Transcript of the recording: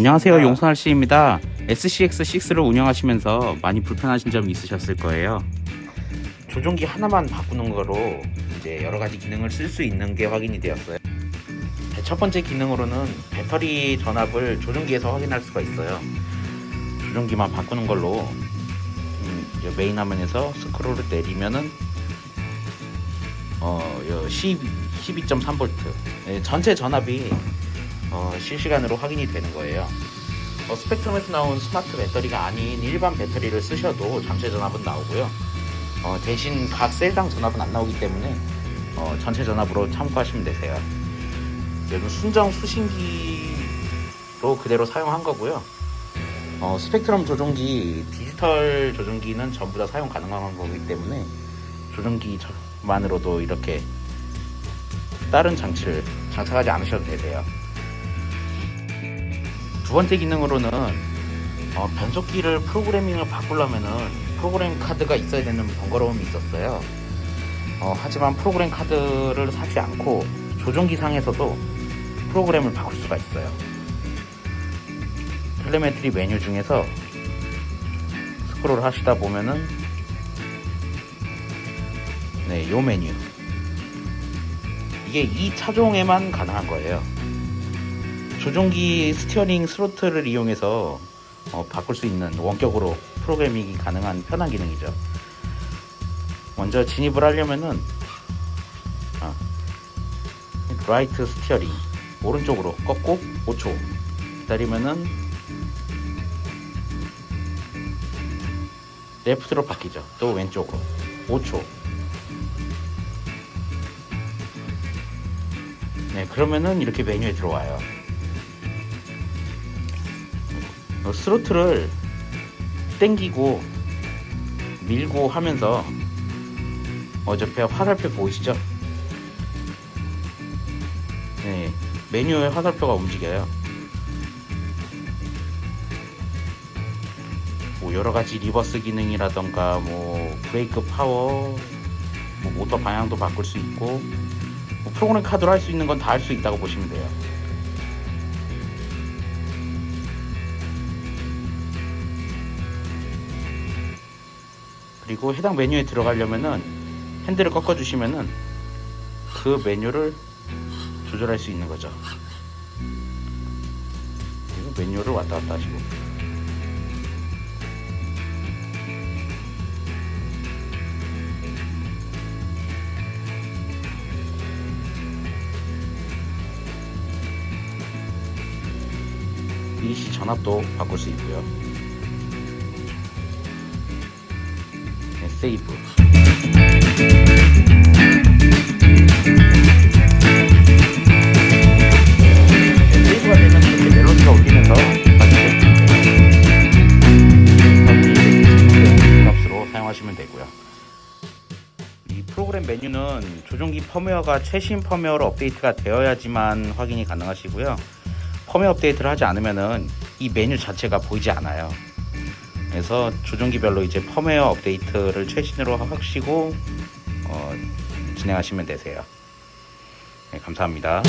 안녕하세요 용선할 씨입니다. SCX6를 운영하시면서 많이 불편하신 점이 있으셨을 거예요. 조종기 하나만 바꾸는 거로 이제 여러 가지 기능을 쓸 수 있는 게 확인이 되었어요. 네, 첫 번째 기능으로는 배터리 전압을 조종기에서 확인할 수가 있어요. 조종기만 바꾸는 걸로 음, 메인 화면에서 스크롤을 내리면은 어, 12, 12.3V 네, 전체 전압이 어, 실시간으로 확인이 되는 거예요. 어, 스펙트럼에서 나온 스마트 배터리가 아닌 일반 배터리를 쓰셔도 전체 전압은 나오고요. 어, 대신 각 셀당 전압은 안 나오기 때문에 어, 전체 전압으로 참고하시면 되세요. 얘는 순정 수신기로 그대로 사용한 거고요. 어, 스펙트럼 조종기, 디지털 조종기는 전부 다 사용 가능한 거기 때문에 조종기만으로도 이렇게 다른 장치를 장착하지 않으셔도 되세요. 두 번째 기능으로는 어, 변속기를 프로그래밍을 바꾸려면은 프로그램 카드가 있어야 되는 번거로움이 있었어요. 어, 하지만 프로그램 카드를 사지 않고 조종기 상에서도 프로그램을 바꿀 수가 있어요. 텔레메트리 메뉴 중에서 스크롤 하시다 보면은 네, 요 메뉴 이게 이 차종에만 가능한 거예요. 조종기 스티어링 스로틀을 이용해서 어, 바꿀 수 있는 원격으로 프로그래밍이 가능한 편한 기능이죠. 먼저 진입을 하려면은 아, 라이트 스티어링 오른쪽으로 꺾고 5초 기다리면은 레프트로 바뀌죠. 또 왼쪽으로 5초. 네, 그러면은 이렇게 메뉴에 들어와요. 스로틀을 땡기고 밀고 하면서 어저께 화살표 보이시죠? 네, 메뉴에 화살표가 움직여요. 뭐 여러 가지 리버스 기능이라던가 뭐 브레이크 파워, 뭐 모터 방향도 바꿀 수 있고 뭐 프로그램 카드로 할 수 있는 건 다 할 수 있다고 보시면 돼요. 그리고 해당 메뉴에 들어가려면은 핸들을 꺾어 주시면은 그 메뉴를 조절할 수 있는 거죠. 그리고 메뉴를 왔다 갔다 하시고 일시 전압도 바꿀 수 있고요. 이 프로그램 메뉴는 조종기 펌웨어가 최신 펌웨어로 업데이트가 되어야지만 확인이 가능하시고요. 펌웨어 업데이트를 하지 않으면은 이 메뉴 자체가 보이지 않아요. 그래서 조종기별로 이제 펌웨어 업데이트를 최신으로 하시고 어, 진행하시면 되세요. 네, 감사합니다.